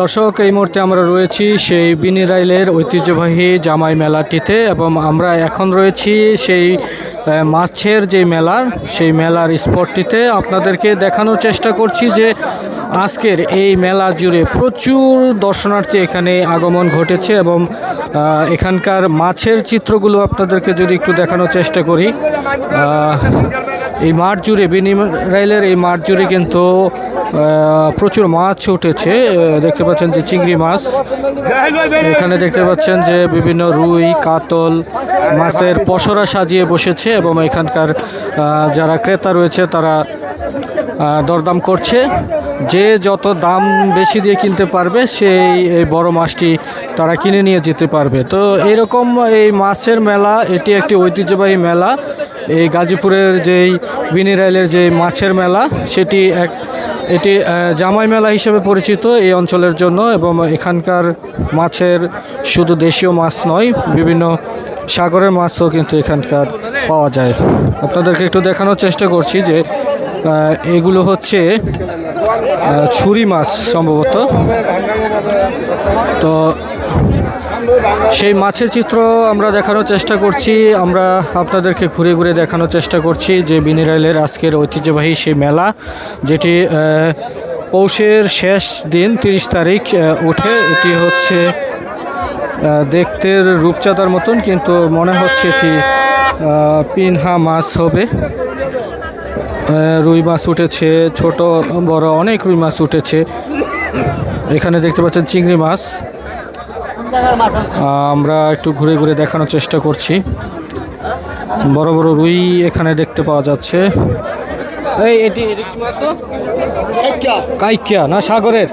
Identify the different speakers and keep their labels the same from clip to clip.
Speaker 1: দর্শক, এই মুহূর্তে আমরা রয়েছি সেই বিনিরাইলের ঐতিহ্যবাহী জামাই মেলাটিতে এবং আমরা এখন রয়েছি সেই মাছের যে মেলা, সেই মেলার স্পটটিতে। আপনাদেরকে দেখানোর চেষ্টা করছি যে আজকের এই মেলা জুড়ে প্রচুর দর্শনার্থী এখানে আগমন ঘটেছে এবং এখানকার মাছের চিত্রগুলো আপনাদেরকে যদি একটু দেখানোর চেষ্টা করি। এই মাঠ জুড়ে বিনিরাইলের এই মাঠ জুড়ে কিন্তু প্রচুর মাছ উঠেছে দেখতে পাচ্ছেন যে চিংড়ি মাছ। এখানে দেখতে পাচ্ছেন যে বিভিন্ন রুই, কাতল, মাছের পসরা সাজিয়ে বসেছে এবং এখানকার যারা ক্রেতা রয়েছে তারা দরদাম করছে। যে যত দাম বেশি দিয়ে কিনতে পারবে, সেই এই বড় মাছটি তারা কিনে নিয়ে যেতে পারবে। তো এরকম এই মাছের মেলা, এটি একটি ঐতিহ্যবাহী মেলা। এই গাজীপুরের যেই বিনিরাইলের যে মাছের মেলা, সেটি এক এটি জামাই মেলা হিসেবে পরিচিত এই অঞ্চলের জন্য এবং এখানকার মাছের শুধু দেশীয় মাছ নয়, বিভিন্ন সাগরের মাছও কিন্তু এখানকার পাওয়া যায়। আপনাদেরকে একটু দেখানোর চেষ্টা করছি যে এগুলো হচ্ছে ছুরি মাছ সম্ভবত। তো সেই মাছের চিত্র আমরা দেখানোর চেষ্টা করছি। আমরা আপনাদেরকে ঘুরে ঘুরে দেখানোর চেষ্টা করছি যে বিনিরাইলের আজকের ঐতিহ্যবাহী সেই মেলা, যেটি পৌষের শেষ দিন, তিরিশ তারিখ উঠে। এটি হচ্ছে দেখতে রূপচাঁদার মতন, কিন্তু মনে হচ্ছে এটি পিনহা মাছ হবে। রুই মাছ উঠেছে, ছোট, বড় অনেক রুই মাছ উঠেছে। এখানে দেখতে পাচ্ছেন চিংড়ি মাছ। আমরা একটু ঘুরে ঘুরে দেখানোর চেষ্টা করছি। বড় বড় রুই এখানে দেখতে পাওয়া যাচ্ছে। এই এটি এটি কি মাছ? কাইকিয়া না সাগরের।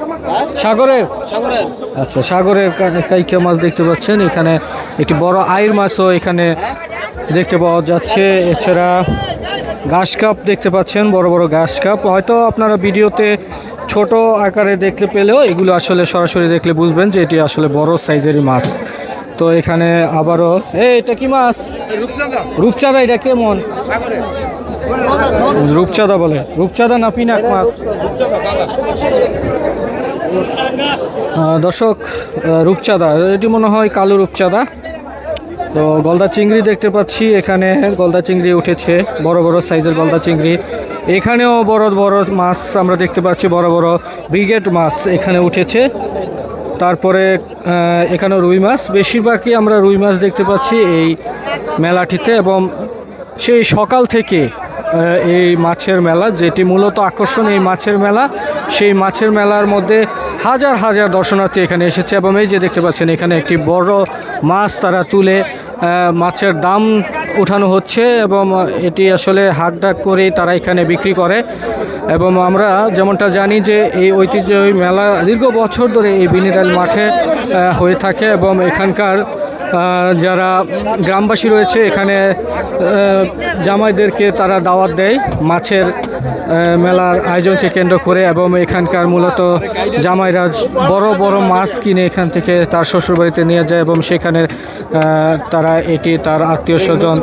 Speaker 1: সাগরের?
Speaker 2: সাগরের।
Speaker 1: আচ্ছা সাগরের কাইকিয়া মাছ দেখতে পাচ্ছেন। এখানে একটি বড় আইর মাছও এখানে দেখতে পাওয়া যাচ্ছে। এছাড়া ঘাস কাপ দেখতে পাচ্ছেন বড় বড় ঘাস কাপ। হয়তো আপনারা ভিডিওতে ছোট আকারে দেখতে পেলেও এগুলো আসলে সরাসরি দেখলে বুঝবেন যে এটি আসলে বড় সাইজেরই মাছ। তো এখানে আবারও এ এটা কি মাছ? রূপচাঁদা। এটা কেমন? রূপচাঁদা বলে। রূপচাঁদা না পিনাক মাছ? দর্শক রূপচাঁদা এটি মনে হয় কালো রূপচাঁদা। তো গলদা চিংড়ি দেখতে পাচ্ছি এখানে গলদা চিংড়ি উঠেছে বড় বড় সাইজের গলদা চিংড়ি। এখানেও বড় বড় মাছ আমরা দেখতে পাচ্ছি, বড় বড় ব্রিগেড মাছ এখানে উঠেছে। তারপরে এখানে রুই মাছ। বেশিরভাগই আমরা রুই মাছ দেখতে পাচ্ছি এই মেলাটিতে এবং সেই সকাল থেকে এই মাছের মেলা, যেটি মূলত আকর্ষণ এই মাছের মেলা, সেই মাছের মেলার মধ্যে হাজার হাজার দর্শনার্থী এখানে এসেছে এবং এই যে দেখতে পাচ্ছেন, এখানে একটি বড় মাছ তারা তুলে মাছের দাম উঠানো হচ্ছে এবং এটি আসলে হাক ডাক করে তারা এখানে বিক্রি করে। এবং আমরা যেমনটা জানি যে এই ঐতিহ্যবাহী মেলা দীর্ঘ বছর ধরে এই বিনিরাল মাঠে হয়ে থাকে এবং এখানকার যারা গ্রামবাসী রয়েছে এখানে জামাইদেরকে তারা দাওয়াত দেয় মাছের মেলার আয়োজনকে কেন্দ্র করে এবং এখানকার মূলত জামাইরা বড় বড় মাছ কিনে এখান থেকে তার শ্বশুরবাড়িতে নিয়ে যায় এবং সেখানে তারা এটি তার আত্মীয় স্বজন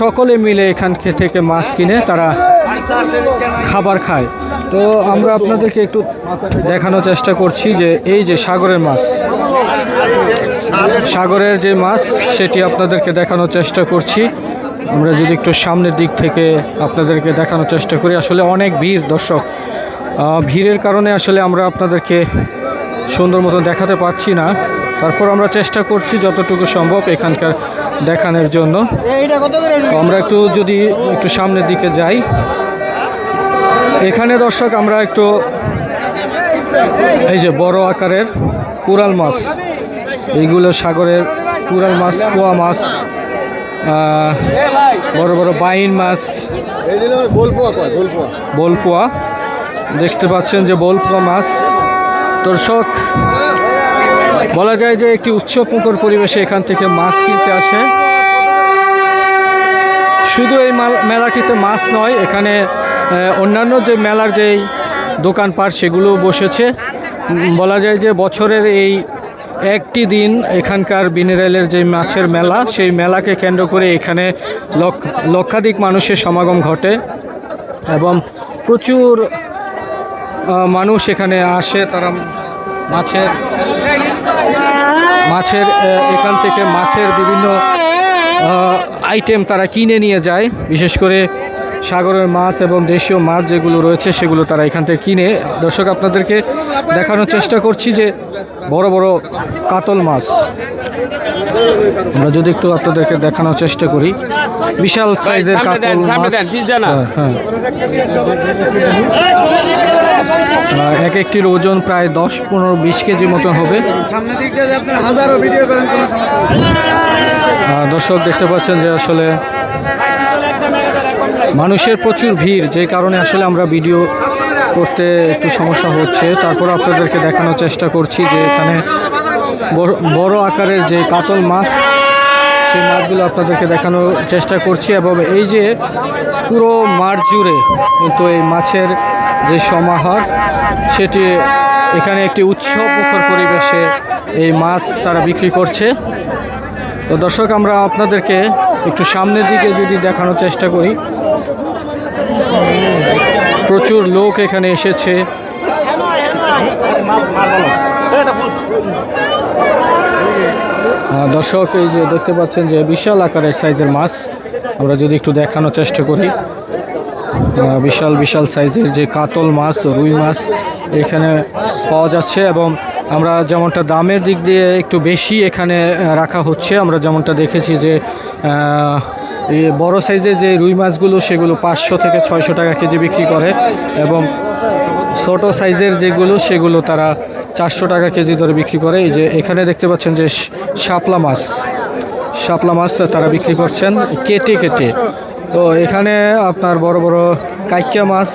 Speaker 1: সকলে মিলে এখান থেকে মাছ কিনে তারা খাবার খায়। তো আমরা আপনাদেরকে একটু দেখানোর চেষ্টা করছি যে এই যে সাগরের মাছ, সাগরের যে মাছ, সেটি আপনাদেরকে দেখানোর চেষ্টা করছি। আমরা যদি একটু সামনের দিক থেকে আপনাদেরকে দেখানোর চেষ্টা করি, আসলে অনেক ভিড়, দর্শক। ভিড়ের কারণে আসলে আমরা আপনাদেরকে সুন্দর মতো দেখাতে পারছি না। তারপর আমরা চেষ্টা করছি যতটুকু সম্ভব এখানকার দেখানোর জন্য। আমরা একটু যদি একটু সামনের দিকে যাই। এখানে, দর্শক, আমরা একটু এই যে বড় আকারের কুরাল মাছ। এইগুলো সাগরের কুরাল মাছ, পোয়া মাছ। বড় বড় বাইন মাছ
Speaker 2: বলপোয়া।
Speaker 1: দেখতে পাচ্ছেন যে বোলপোয়া মাছ। দর্শক, বলা যায় যে একটি উৎসবমুখর পরিবেশে এখান থেকে মাছ কিনতে আসে। শুধু এই মাল- মেলাটিতে মাছ নয়, এখানে অন্যান্য যে মেলার যেই দোকানপাট, সেগুলো বসেছে। বলা যায় যে বছরের এই একটি দিন এখানকার বিনিরাইলের যে মাছের মেলা, সেই মেলাকে কেন্দ্র করে এখানে লক্ষ, লক্ষাধিক মানুষের সমাগম ঘটে এবং প্রচুর মানুষ এখানে আসে। তারা মাছের মাছের এখান থেকে মাছের বিভিন্ন আইটেম তারা কিনে নিয়ে যায়। বিশেষ করে সাগরের মাছ এবং দেশীয় মাছ যেগুলো রয়েছে সেগুলো তারা এখান থেকে কিনে দর্শক আপনাদেরকে দেখানোর চেষ্টা করছি যে বড় বড় কাতল মাছ আমরা যদি একটু আপনাদেরকে দেখানোর চেষ্টা করি বিশাল সাইজের কাতল মাছ। হ্যাঁ, হ্যাঁ। এক একটির ওজন প্রায় দশ পনেরো বিশ কেজি মতন হবে দর্শক দেখতে পাচ্ছেন যে আসলে মানুষের প্রচুর ভিড়, যে কারণে আসলে আমরা ভিডিও করতে একটু সমস্যা হচ্ছে। তারপর আপনাদেরকে দেখানোর চেষ্টা করছি যে এখানে বড়- আকারের যে কাতল মাছ, সেই মাছগুলো আপনাদেরকে দেখানোর চেষ্টা করছি এবং এই যে পুরো মাঠ জুড়ে কিন্তু এই মাছের যে সমাহার, সেটি এখানে একটি উৎসব মুখর পরিবেশে এই মাছ তারা বিক্রি করছে। তো দর্শক, আমরা আপনাদেরকে একটু সামনের দিকে যদি দেখানোর চেষ্টা করি প্রচুর লোক এখানে এসেছে। দর্শক, এই যে দেখতে পাচ্ছেন যে বিশাল আকারের সাইজের মাছ, আমরা যদি একটু দেখানোর চেষ্টা করি। বিশাল বিশাল সাইজের যে কাতল মাছ, রুই মাছ এখানে পাওয়া যাচ্ছে এবং আমরা যেমনটা দামের দিক দিয়ে একটু বেশি এখানে রাখা হচ্ছে, আমরা যেমনটা দেখেছি যে বড় সাইজের যে রুই মাছগুলো, সেগুলো পাঁচশো থেকে ছয়শো টাকা কেজি বিক্রি করে এবং ছোট সাইজের যেগুলো, সেগুলো তারা চারশো টাকা কেজি ধরে বিক্রি করে। এই যে এখানে দেখতে পাচ্ছেন যে শাপলা মাছ। শাপলা মাছ তারা বিক্রি করছেন কেটে কেটে। তো এখানে আপনার বড় বড় কাইকা মাছ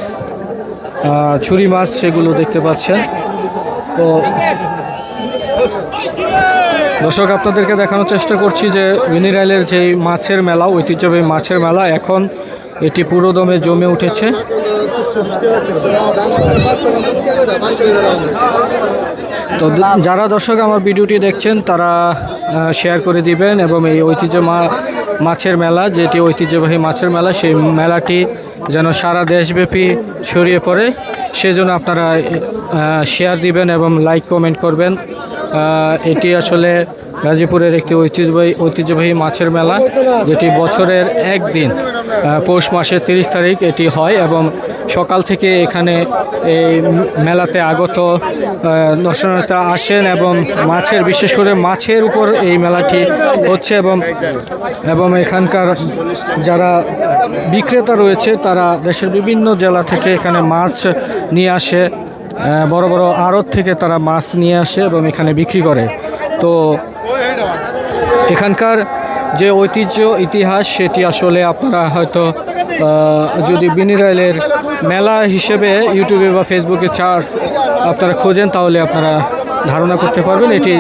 Speaker 1: ছুরি মাছ, সেগুলো দেখতে পাচ্ছেন। তো দর্শক, আপনাদেরকে দেখানোর চেষ্টা করছি যে মিনিরাইলের যে মাছের মেলা, ঐতিহ্যবাহী মাছের মেলা, এখন এটি পুরোদমে জমে উঠেছে। তো যারা দর্শক আমার ভিডিওটি দেখছেন, তারা শেয়ার করে দিবেন এবং এই ঐতিহ্য মাছের মেলা, যেটি ঐতিহ্যবাহী মাছের মেলা, সেই মেলাটি যেন সারা দেশব্যাপী ছড়িয়ে পড়ে, সেজন্য আপনারা শেয়ার দিবেন এবং লাইক কমেন্ট করবেন এটি আসলে গাজীপুরের একটি ঐতিহ্যবাহী ঐতিহ্যবাহী মাছের মেলা, যেটি বছরের একদিন পৌষ মাসের তিরিশ তারিখ এটি হয় এবং সকাল থেকে এখানে এই মেলাতে আগত দর্শনার্থীরা আসেন এবং মাছের, বিশেষ করে মাছের উপর এই মেলাটি হচ্ছে এবং এবং এখানকার যারা বিক্রেতা রয়েছে, তারা দেশের বিভিন্ন জেলা থেকে এখানে মাছ নিয়ে আসে। বড় বড় আড়ত থেকে তারা মাছ নিয়ে আসে এবং এখানে বিক্রি করে। তো এখানকার যে ঐতিহ্য, ইতিহাস, সেটি আসলে আপনারা হয়তো যদি বিনিরাইলের মেলা হিসেবে ইউটিউবে বা ফেসবুকে চার্জ আপনারা খোঁজেন, তাহলে আপনারা ধারণা করতে পারবেন এটি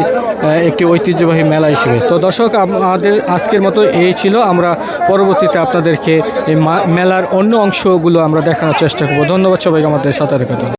Speaker 1: একটি ঐতিহ্যবাহী মেলা হিসেবে। তো দর্শক, আমাদের আজকের মতো এই ছিল। আমরা পরবর্তীতে আপনাদেরকে এই মেলার অন্য অংশগুলো আমরা দেখানোর চেষ্টা করব। ধন্যবাদ সবাইকে আমাদের কথা